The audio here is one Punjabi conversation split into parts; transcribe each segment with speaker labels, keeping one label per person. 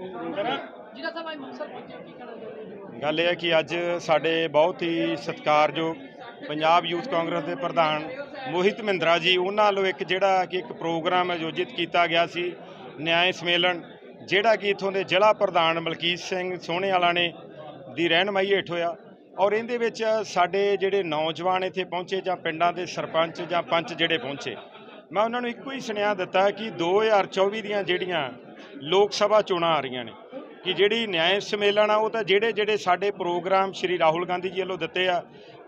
Speaker 1: ਜਿਹੜਾ ਸਭ ਅੱਜ ਮੁਕਤਸਰ ਪਹੁੰਚੇ ਕੀ ਕਹਿਣਾ ਚਾਹੁੰਦੇ ਹੋ?
Speaker 2: ਗੱਲ ਇਹ ਹੈ ਕਿ ਅੱਜ ਸਾਡੇ ਬਹੁਤ ਹੀ ਸਤਿਕਾਰਯੋਗ ਪੰਜਾਬ ਯੂਥ ਕਾਂਗਰਸ ਦੇ ਪ੍ਰਧਾਨ ਮੋਹਿਤ ਮਹਿੰਦਰਾ ਜੀ, ਉਹਨਾਂ ਵੱਲੋਂ ਇੱਕ ਜਿਹੜਾ ਕਿ ਇੱਕ ਪ੍ਰੋਗਰਾਮ ਆਯੋਜਿਤ ਕੀਤਾ ਗਿਆ ਸੀ ਨਿਆਂ ਸੰਮੇਲਨ, ਜਿਹੜਾ ਕਿ ਇਥੋਂ ਦੇ ਜ਼ਿਲ੍ਹਾ ਪ੍ਰਧਾਨ ਮਲਕੀਤ ਸਿੰਘ ਸੋਹਣੇ ਵਾਲਾ ਨੇ ਦੀ ਰਹਿਨਮਾਈ ਹੇਠ ਹੋਇਆ। ਔਰ ਇਹਦੇ ਵਿੱਚ ਸਾਡੇ ਜਿਹੜੇ ਨੌਜਵਾਨ ਇੱਥੇ ਪਹੁੰਚੇ ਜਾਂ ਪਿੰਡਾਂ ਦੇ ਸਰਪੰਚ ਜਾਂ ਪੰਚ ਜਿਹੜੇ ਪਹੁੰਚੇ, ਮੈਂ ਉਹਨਾਂ ਨੂੰ ਇੱਕੋ ਹੀ ਸੁਨੇਹਾ ਦਿੱਤਾ ਕਿ 2024 ਦੀਆਂ ਜਿਹੜੀਆਂ ਲੋਕ ਸਭਾ ਚੋਣਾਂ ਆ ਰਹੀਆਂ ਨੇ ਕਿ ਜਿਹੜੀ ਨਿਆਂ ਸਮੇਲਨ ਆ, ਉਹ ਤਾਂ ਜਿਹੜੇ ਜਿਹੜੇ ਸਾਡੇ ਪ੍ਰੋਗਰਾਮ ਸ਼੍ਰੀ ਰਾਹੁਲ ਗਾਂਧੀ ਜੀ ਵੱਲੋਂ ਦਿੱਤੇ ਆ,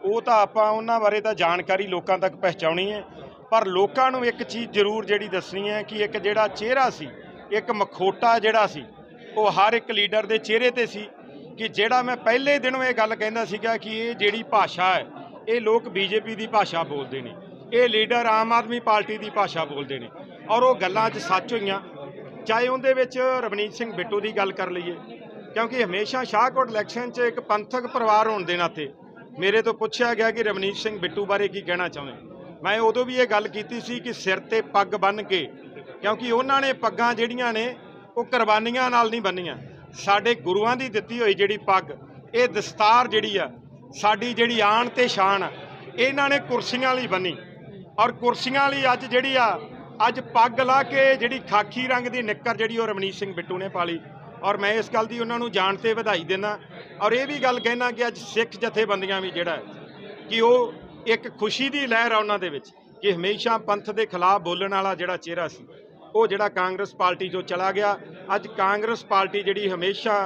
Speaker 2: ਉਹ ਤਾਂ ਆਪਾਂ ਉਹਨਾਂ ਬਾਰੇ ਤਾਂ ਜਾਣਕਾਰੀ ਲੋਕਾਂ ਤੱਕ ਪਹੁੰਚਾਉਣੀ ਹੈ। ਪਰ ਲੋਕਾਂ ਨੂੰ ਇੱਕ ਚੀਜ਼ ਜ਼ਰੂਰ ਜਿਹੜੀ ਦੱਸਣੀ ਹੈ ਕਿ ਇੱਕ ਜਿਹੜਾ ਚਿਹਰਾ ਸੀ, ਇੱਕ ਮਖੋਟਾ ਜਿਹੜਾ ਸੀ, ਉਹ ਹਰ ਇੱਕ ਲੀਡਰ ਦੇ ਚਿਹਰੇ ਤੇ ਸੀ ਕਿ ਜਿਹੜਾ ਮੈਂ ਪਹਿਲੇ ਦਿਨੋਂ ਇਹ ਗੱਲ ਕਹਿੰਦਾ ਸੀਗਾ ਕਿ ਇਹ ਜਿਹੜੀ ਭਾਸ਼ਾ ਹੈ, ਇਹ ਲੋਕ ਬੀਜੇਪੀ ਦੀ ਭਾਸ਼ਾ ਬੋਲਦੇ ਨੇ, ਇਹ ਲੀਡਰ ਆਮ ਆਦਮੀ ਪਾਰਟੀ ਦੀ ਭਾਸ਼ਾ ਬੋਲਦੇ ਨੇ ਔਰ ਉਹ ਗੱਲਾਂ 'ਚ ਸੱਚ ਹੋਈਆਂ। ਚਾਹੇ ਉਹਦੇ ਵਿੱਚ ਰਵਨੀਤ ਸਿੰਘ ਬਿੱਟੂ ਦੀ ਗੱਲ ਕਰ ਲਈਏ, ਕਿਉਂਕਿ ਹਮੇਸ਼ਾ ਸ਼ਾਹਕੋਟ ਇਲੈਕਸ਼ਨ 'ਚ ਇੱਕ ਪੰਥਕ ਪਰਿਵਾਰ ਹੋਣ ਦੇ ਨਾਤੇ ਮੇਰੇ ਤੋਂ ਪੁੱਛਿਆ ਗਿਆ ਕਿ ਰਵਨੀਤ ਸਿੰਘ ਬਿੱਟੂ ਬਾਰੇ ਕੀ ਕਹਿਣਾ ਚਾਹੁੰਦੇ। ਮੈਂ ਉਦੋਂ ਵੀ ਇਹ ਗੱਲ ਕੀਤੀ ਸੀ ਕਿ ਸਿਰ ਤੇ ਪੱਗ ਬੰਨ੍ਹ ਕੇ, ਕਿਉਂਕਿ ਉਹਨਾਂ ਨੇ ਪੱਗਾਂ ਜਿਹੜੀਆਂ ਨੇ ਉਹ ਕੁਰਬਾਨੀਆਂ ਨਾਲ ਨਹੀਂ ਬੰਨੀਆਂ। ਸਾਡੇ ਗੁਰੂਆਂ ਦੀ ਦਿੱਤੀ ਹੋਈ ਜਿਹੜੀ ਪੱਗ, ਇਹ ਦਸਤਾਰ ਜਿਹੜੀ ਆ, ਸਾਡੀ ਜਿਹੜੀ ਆਣ ਤੇ ਸ਼ਾਨ ਆ, ਇਹਨਾਂ ਨੇ ਕੁਰਸੀਆਂ ਲਈ ਬੰਨੀ। ਔਰ ਕੁਰਸੀਆਂ ਲਈ ਅੱਜ ਜਿਹੜੀ ਆ ਅੱਜ ਪੱਗ ਲਾ ਕੇ ਜਿਹੜੀ ਖਾਕੀ ਰੰਗ ਦੀ ਨਿੱਕਰ ਜਿਹੜੀ ਉਹ ਰਮਨੀਤ ਸਿੰਘ ਬਿੱਟੂ ਨੇ ਪਾਲੀ ਔਰ ਮੈਂ ਇਸ ਗੱਲ ਦੀ ਉਹਨਾਂ ਨੂੰ ਜਾਣ ਤੇ ਵਧਾਈ ਦਿੰਦਾ। ਔਰ ਇਹ ਵੀ ਗੱਲ ਕਹਿਣਾ ਕਿ ਅੱਜ ਸਿੱਖ ਜਥੇਬੰਦੀਆਂ ਵੀ ਜਿਹੜਾ ਕਿ ਉਹ ਇੱਕ ਖੁਸ਼ੀ ਦੀ ਲਹਿਰ ਆ ਉਹਨਾਂ ਦੇ ਵਿੱਚ ਕਿ ਹਮੇਸ਼ਾ ਪੰਥ ਦੇ ਖਿਲਾਫ ਬੋਲਣ ਵਾਲਾ ਜਿਹੜਾ ਚਿਹਰਾ ਸੀ, ਉਹ ਜਿਹੜਾ ਕਾਂਗਰਸ ਪਾਰਟੀ ਜੋ ਚਲਾ ਗਿਆ। ਅੱਜ ਕਾਂਗਰਸ ਪਾਰਟੀ ਜਿਹੜੀ ਹਮੇਸ਼ਾ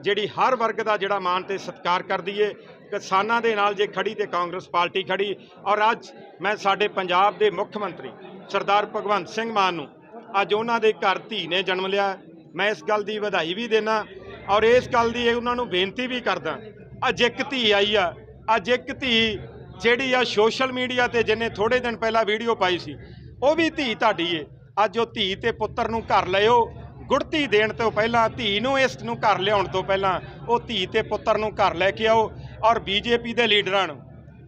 Speaker 2: ਜਿਹੜੀ ਹਰ ਵਰਗ ਦਾ ਜਿਹੜਾ ਮਾਣ ਤੇ ਸਤਿਕਾਰ ਕਰਦੀ ਏ, ਕਿਸਾਨਾਂ ਦੇ ਨਾਲ ਜੇ ਖੜੀ ਤੇ ਕਾਂਗਰਸ ਪਾਰਟੀ ਖੜੀ ਔਰ ਅੱਜ ਮੈਂ ਸਾਡੇ ਪੰਜਾਬ ਦੇ ਮੁੱਖ ਮੰਤਰੀ ਸਰਦਾਰ ਭਗਵੰਤ ਸਿੰਘ ਮਾਨ ਨੂੰ। ਅੱਜ ਉਹਨਾਂ ਦੇ ਘਰ ਧੀ ਨੇ ਜਨਮ ਲਿਆ। ਮੈਂ ਇਸ ਗੱਲ ਦੀ ਵਧਾਈ ਵੀ ਦੇਣਾ ਔਰ ਇਸ ਗੱਲ ਦੀ ਉਹਨਾਂ ਨੂੰ ਬੇਨਤੀ ਵੀ ਕਰਦਾ, ਅੱਜ ਇੱਕ ਧੀ ਆਈ ਆ, ਅੱਜ ਇੱਕ ਧੀ ਜਿਹੜੀ ਆ ਸੋਸ਼ਲ ਮੀਡੀਆ ਤੇ ਜਿਹਨੇ ਥੋੜੇ ਦਿਨ ਪਹਿਲਾਂ ਵੀਡੀਓ ਪਾਈ ਸੀ, ਉਹ ਵੀ ਧੀ ਤੁਹਾਡੀ ਏ। ਅੱਜ ਉਹ ਧੀ ਤੇ ਪੁੱਤਰ ਨੂੰ ਘਰ ਲਿਓ ਗੁੜਤੀ ਦੇਣ ਤੋਂ ਪਹਿਲਾਂ ਧੀ ਨੂੰ ਇਸ ਨੂੰ ਘਰ ਲਿਆਉਣ ਤੋਂ ਪਹਿਲਾਂ ਉਹ ਧੀ ਤੇ ਪੁੱਤਰ ਨੂੰ ਘਰ ਲੈ ਕੇ ਆਓ ਔਰ ਬੀਜੇਪੀ ਦੇ ਲੀਡਰਾਂ ਨੂੰ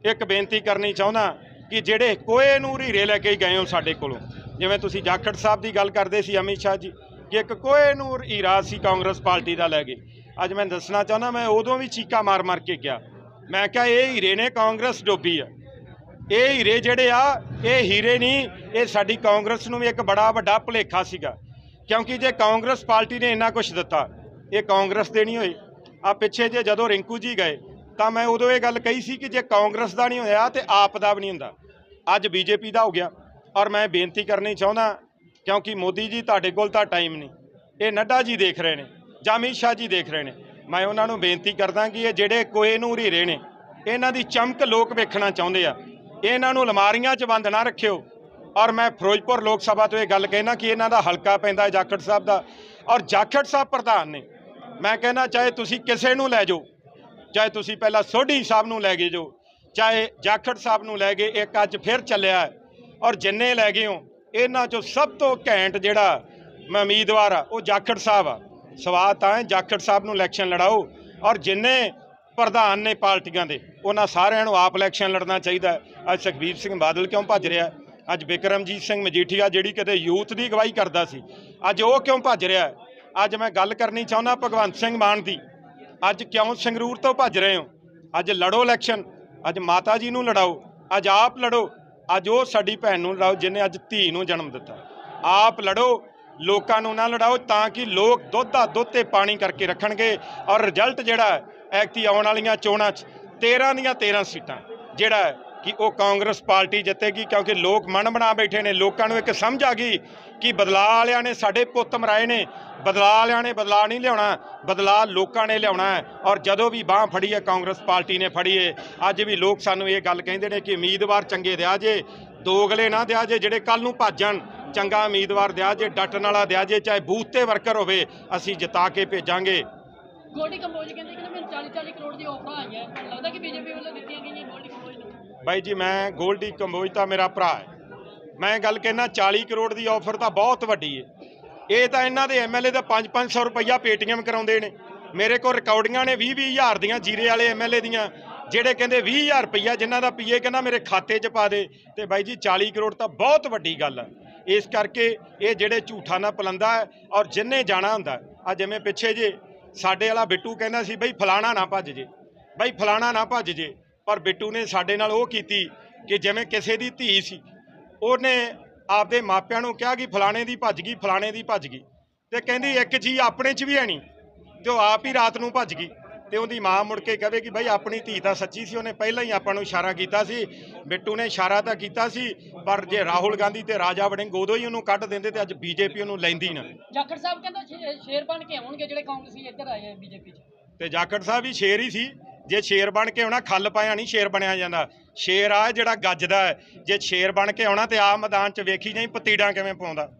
Speaker 2: ਇੱਕ ਬੇਨਤੀ ਕਰਨੀ ਚਾਹੁੰਦਾ ਕਿ ਜਿਹੜੇ ਕੋਏ ਨੂੰ ਹੀਰੇ ਲੈ ਕੇ ਗਏ ਹੋ ਸਾਡੇ ਕੋਲੋਂ। ਜਿਵੇਂ ਤੁਸੀਂ ਜਾਖੜ ਸਾਹਿਬ ਦੀ ਗੱਲ ਕਰਦੇ ਸੀ ਅਮਿਤ ਸ਼ਾਹ ਜੀ, ਕਿ ਇੱਕ ਕੋਏ ਨੂੰ ਹੀਰਾ ਸੀ ਕਾਂਗਰਸ ਪਾਰਟੀ ਦਾ ਲੈ ਕੇ। ਅੱਜ ਮੈਂ ਦੱਸਣਾ ਚਾਹੁੰਦਾ, ਮੈਂ ਉਦੋਂ ਵੀ ਚੀਕਾ ਮਾਰ ਮਾਰ ਕੇ ਗਿਆ ਮੈਂ ਕਿਹਾ, ਇਹ ਹੀਰੇ ਨੇ ਕਾਂਗਰਸ ਡੋਬੀ ਆ। ਇਹ ਹੀਰੇ ਜਿਹੜੇ ਆ, ਇਹ ਹੀਰੇ ਨਹੀਂ, ਇਹ ਸਾਡੀ ਕਾਂਗਰਸ ਨੂੰ ਵੀ ਇੱਕ ਬੜਾ ਵੱਡਾ ਭੁਲੇਖਾ ਸੀਗਾ। ਕਿਉਂਕਿ ਜੇ ਕਾਂਗਰਸ ਪਾਰਟੀ ਨੇ ਇੰਨਾ ਕੁਝ ਦਿੱਤਾ, ਇਹ ਕਾਂਗਰਸ ਦੇ ਨਹੀਂ ਹੋਏ। ਆ ਪਿੱਛੇ ਜੇ ਜਦੋਂ ਰਿੰਕੂ ਜੀ ਗਏ ਤਾਂ ਮੈਂ ਉਦੋਂ ਇਹ ਗੱਲ ਕਹੀ ਸੀ ਕਿ ਜੇ ਕਾਂਗਰਸ ਦਾ ਨਹੀਂ ਹੋਇਆ ਤੇ ਆਪ ਦਾ ਵੀ ਨਹੀਂ ਹੁੰਦਾ। ਅੱਜ ਬੀਜੇਪੀ ਦਾ ਹੋ ਗਿਆ ਔਰ ਮੈਂ ਬੇਨਤੀ ਕਰਨੀ ਚਾਹੁੰਦਾ ਕਿਉਂਕਿ ਮੋਦੀ ਜੀ ਤੁਹਾਡੇ ਕੋਲ ਤਾਂ ਟਾਈਮ ਨਹੀਂ। ਇਹ ਨੱਡਾ ਜੀ ਦੇਖ ਰਹੇ ਨੇ ਜਾਂ ਅਮਿਤ ਸ਼ਾਹ ਜੀ ਦੇਖ ਰਹੇ ਨੇ। ਮੈਂ ਉਹਨਾਂ ਨੂੰ ਬੇਨਤੀ ਕਰਦਾ ਕਿ ਇਹ ਜਿਹੜੇ ਕੋਏ ਨੂੰ ਹੀਰੇ ਨੇ, ਇਹਨਾਂ ਦੀ ਚਮਕ ਲੋਕ ਵੇਖਣਾ ਚਾਹੁੰਦੇ ਆ। ਇਹਨਾਂ ਨੂੰ ਅਲਮਾਰੀਆਂ 'ਚ ਬੰਦ ਨਾ ਰੱਖਿਓ। ਔਰ ਮੈਂ ਫਿਰੋਜ਼ਪੁਰ ਲੋਕ ਸਭਾ ਤੋਂ ਇਹ ਗੱਲ ਕਹਿਣਾ ਕਿ ਇਹਨਾਂ ਦਾ ਹਲਕਾ ਪੈਂਦਾ ਜਾਖੜ ਸਾਹਿਬ ਦਾ। ਔਰ ਜਾਖੜ ਸਾਹਿਬ ਪ੍ਰਧਾਨ ਨੇ। ਮੈਂ ਕਹਿਣਾ ਚਾਹੇ ਤੁਸੀਂ ਕਿਸੇ ਨੂੰ ਲੈ ਜਾਓ ਚਾਹੇ ਤੁਸੀਂ ਪਹਿਲਾਂ ਸੋਢੀ ਸਾਹਿਬ ਨੂੰ ਲੈ ਗਏ ਜੋ ਚਾਹੇ ਜਾਖੜ ਸਾਹਿਬ ਨੂੰ ਲੈ ਗਏ ਇੱਕ ਅੱਜ ਫਿਰ ਚੱਲਿਆ ਔਰ ਜਿੰਨੇ ਲੈ ਗਏ ਹੋ, ਇਹਨਾਂ ਚੋਂ ਸਭ ਤੋਂ ਘੈਂਟ ਜਿਹੜਾ ਮੈਂ ਉਮੀਦਵਾਰ ਆ, ਉਹ ਜਾਖੜ ਸਾਹਿਬ ਆ। ਸਵਾਦ ਤਾਂ ਹੈ, ਜਾਖੜ ਸਾਹਿਬ ਨੂੰ ਇਲੈਕਸ਼ਨ ਲੜਾਓ। ਔਰ ਜਿੰਨੇ ਪ੍ਰਧਾਨ ਨੇ ਪਾਰਟੀਆਂ ਦੇ, ਉਹਨਾਂ ਸਾਰਿਆਂ ਨੂੰ ਆਪ ਇਲੈਕਸ਼ਨ ਲੜਨਾ ਚਾਹੀਦਾ ਅੱਜ ਸੁਖਬੀਰ ਸਿੰਘ ਬਾਦਲ ਕਿਉਂ ਭੱਜ ਰਿਹਾ ਅੱਜ ਬਿਕਰਮਜੀਤ ਸਿੰਘ ਮਜੀਠੀਆ ਜਿਹੜੀ ਕਦੇ ਯੂਥ ਦੀ ਅਗਵਾਈ ਕਰਦਾ ਸੀ, ਅੱਜ ਉਹ ਕਿਉਂ ਭੱਜ ਰਿਹਾ ਅੱਜ ਮੈਂ ਗੱਲ ਕਰਨੀ ਚਾਹੁੰਦਾ ਭਗਵੰਤ ਸਿੰਘ ਮਾਨ ਦੀ। ਅੱਜ ਕਿਉਂ ਸੰਗਰੂਰ ਤੋਂ ਭੱਜ ਰਹੇ ਹੋ? ਅੱਜ ਲੜੋ ਇਲੈਕਸ਼ਨ ਅੱਜ ਮਾਤਾ ਜੀ ਨੂੰ ਲੜਾਓ, ਅੱਜ ਆਪ ਲੜੋ, ਅੱਜ ਉਹ ਸਾਡੀ ਭੈਣ ਨੂੰ ਲੜਾਓ ਜਿਹਨੇ ਅੱਜ ਧੀ ਨੂੰ ਜਨਮ ਦਿੱਤਾ। ਆਪ ਲੜੋ, ਲੋਕਾਂ ਨੂੰ ਨਾ ਲੜਾਓ ਤਾਂ ਕਿ ਲੋਕ ਦੁੱਧ ਦਾ ਦੁੱਧ ਤੇ ਪਾਣੀ ਕਰਕੇ ਰੱਖਣਗੇ ਔਰ ਰਿਜ਼ਲਟ ਜਿਹੜਾ ਐਕਤੀ ਆਉਣ ਵਾਲੀਆਂ ਚੋਣਾਂ 'ਚ 13 ਦੀਆਂ 13 ਸੀਟਾਂ, ਜਿਹੜਾ ਕਿ ਉਹ ਕਾਂਗਰਸ ਪਾਰਟੀ ਜਿੱਤੇਗੀ ਕਿਉਂਕਿ ਲੋਕ ਮਨ ਬਣਾ ਬੈਠੇ ਨੇ। ਲੋਕਾਂ ਨੂੰ ਇੱਕ ਸਮਝ ਆ ਗਈ ਕਿ ਬਦਲਾਅ ਵਾਲਿਆਂ ਨੇ ਸਾਡੇ ਪੁੱਤ ਮਰਾਏ ਨੇ। ਬਦਲਾਅ ਵਾਲਿਆਂ ਨੇ ਬਦਲਾਅ ਨਹੀਂ ਲਿਆਉਣਾ, ਬਦਲਾਅ ਲੋਕਾਂ ਨੇ ਲਿਆਉਣਾ ਹੈ। ਔਰ ਜਦੋਂ ਵੀ ਬਾਹ ਫੜੀ ਹੈ, ਕਾਂਗਰਸ ਪਾਰਟੀ ਨੇ ਫੜੀ ਹੈ ਅੱਜ ਵੀ ਲੋਕ ਸਾਨੂੰ ਇਹ ਗੱਲ ਕਹਿੰਦੇ ਨੇ ਕਿ ਉਮੀਦਵਾਰ ਚੰਗੇ ਦਿਆ ਜੇ, ਦੋਗਲੇ ਨਾ ਦਿਆ ਜੇ, ਜਿਹੜੇ ਕੱਲ ਨੂੰ ਭੱਜਣ, ਚੰਗਾ ਉਮੀਦਵਾਰ ਦਿਆ ਜੇ ਡਟਣ ਵਾਲਾ ਦਿਆ ਜੇ, ਚਾਹੇ ਬੂਥ ਤੇ ਵਰਕਰ ਹੋਵੇ, ਅਸੀਂ ਜਿਤਾ ਕੇ ਭੇਜਾਂਗੇ।
Speaker 1: ਗੋਲਡੀ ਕੰਬੋਜ ਕਹਿੰਦੇ ਕਿ ਮੈਨੂੰ 40 40 ਕਰੋੜ ਦੀ ਆਫਰਾਂ ਆਈਆਂ ਮੈਨੂੰ ਲੱਗਦਾ ਕਿ ਬੀਜੇਪੀ ਵੱਲੋਂ ਦਿੱਤੀਆਂ ਗਈਆਂ ਗੋਲਡੀ ਕੰਬੋਜ ਨੂੰ।
Speaker 2: ਬਾਈ ਜੀ ਮੈਂ ਗੋਲਡੀ ਕੰਬੋਜ ਤਾਂ ਮੇਰਾ ਭਰਾ ਹੈ। ਮੈਂ ਗੱਲ ਕਹਿਣਾ 40 ਕਰੋੜ ਦੀ ਆਫਰ ਤਾਂ ਬਹੁਤ ਵੱਡੀ ਹੈ ਇਹ ਤਾਂ ਇਹਨਾਂ ਦੇ ਐਮਐਲਏ ਦਾ 5-500 ਰੁਪਈਆ ਪੇਟੀਐਮ ਕਰਾਉਂਦੇ ਨੇ। ਮੇਰੇ ਕੋਲ ਰਿਕਾਰਡਿੰਗਾਂ ਨੇ 20-20 ਹਜ਼ਾਰ ਦੀਆਂ ਜੀਰੇ ਵਾਲੇ ਐਮਐਲਏ ਦੀਆਂ। ਜਿਹੜੇ ਕਹਿੰਦੇ 20000 ਰੁਪਈਆ ਜਿਨ੍ਹਾਂ ਦਾ ਪੀਏ ਕਹਿੰਦਾ ਮੇਰੇ ਖਾਤੇ 'ਚ ਪਾ ਦੇ। ਤੇ ਬਾਈ ਜੀ 40 ਕਰੋੜ ਤਾਂ ਬਹੁਤ ਵੱਡੀ ਗੱਲ ਹੈ ਇਸ ਕਰਕੇ ਇਹ ਜਿਹੜੇ ਝੂਠਾ ਨਾ ਪਲੰਦਾ ਹੈ ਔਰ ਜਿੰਨੇ ਜਾਣਾ ਹੁੰਦਾ ਹੈ, ਆ ਜਿਵੇਂ ਪਿੱਛੇ ਜੇ ਸਾਡੇ ਵਾਲਾ ਬਿੱਟੂ ਕਹਿੰਦਾ ਸੀ ਬਈ ਫਲਾਣਾ ਨਾ ਭੱਜ ਜੇ। ਬਈ ਫਲਾਣਾ ਨਾ ਭੱਜ ਜੇ। ਪਰ ਬਿੱਟੂ ਨੇ ਸਾਡੇ ਨਾਲ ਉਹ ਕੀਤੀ ਕਿ ਜਿਵੇਂ ਕਿਸੇ ਦੀ ਧੀ ਸੀ ਉਹਨੇ ਆਪਦੇ ਮਾਪਿਆਂ ਨੂੰ ਕਿਹਾ ਕਿ ਫਲਾਣੇ ਦੀ ਭੱਜ ਗਈ ਫਲਾਣੇ ਦੀ ਭੱਜ ਗਈ ਤੇ ਕਹਿੰਦੀ ਇੱਕ ਜੀ ਆਪਣੇ 'ਚ ਵੀ ਹੈ ਨਹੀਂ ਤੇ ਉਹ ਆਪ ਹੀ ਰਾਤ ਨੂੰ ਭੱਜ ਗਈ ਤੇ ਉਹਦੀ ਮਾਂ ਮੁੜ ਕੇ ਕਹੇ ਕਿ ਭਾਈ ਆਪਣੀ ਧੀ ਤਾਂ ਸੱਚੀ ਸੀ ਉਹਨੇ ਪਹਿਲਾਂ ਹੀ ਆਪਾਂ ਨੂੰ ਇਸ਼ਾਰਾ ਕੀਤਾ ਸੀ ਬਿੱਟੂ ਨੇ ਇਸ਼ਾਰਾ ਤਾਂ ਕੀਤਾ ਸੀ ਪਰ ਜੇ ਰਾਹੁਲ ਗਾਂਧੀ ਤੇ ਰਾਜਾ ਵੜਿੰਗ ਉਦੋਂ ਹੀ ਉਹਨੂੰ ਕੱਢ ਦਿੰਦੇ ਤੇ ਅੱਜ ਬੀਜੇਪੀ ਉਹਨੂੰ ਲੈਂਦੀ ਨਾ।
Speaker 1: ਜਾਖੜ ਸਾਹਿਬ ਕਹਿੰਦਾ ਸ਼ੇਰ ਬਣ ਕੇ ਆਉਣਗੇ ਜਿਹੜੇ ਕਾਂਗਰਸੀ ਇੱਧਰ ਆਏ ਆ ਬੀਜੇਪੀ 'ਚ।
Speaker 2: ਤੇ ਜਾਖੜ ਸਾਹਿਬ ਵੀ ਸ਼ੇਰ ਹੀ ਸੀ ਜੇ ਸ਼ੇਰ ਬਣ ਕੇ ਆਉਣਾ, ਖੱਲ ਪਾਇਆ ਨਹੀਂ ਸ਼ੇਰ ਬਣਿਆ ਜਾਂਦਾ। ਸ਼ੇਰ ਆ ਜਿਹੜਾ ਗੱਜਦਾ ਹੈ। ਜੇ ਸ਼ੇਰ ਬਣ ਕੇ ਆਉਣਾ ਤੇ ਆ ਮੈਦਾਨ 'ਚ ਵੇਖੀ ਜਾਈ, ਪਤੀੜਾਂ ਕਿਵੇਂ ਪਾਉਂਦਾ।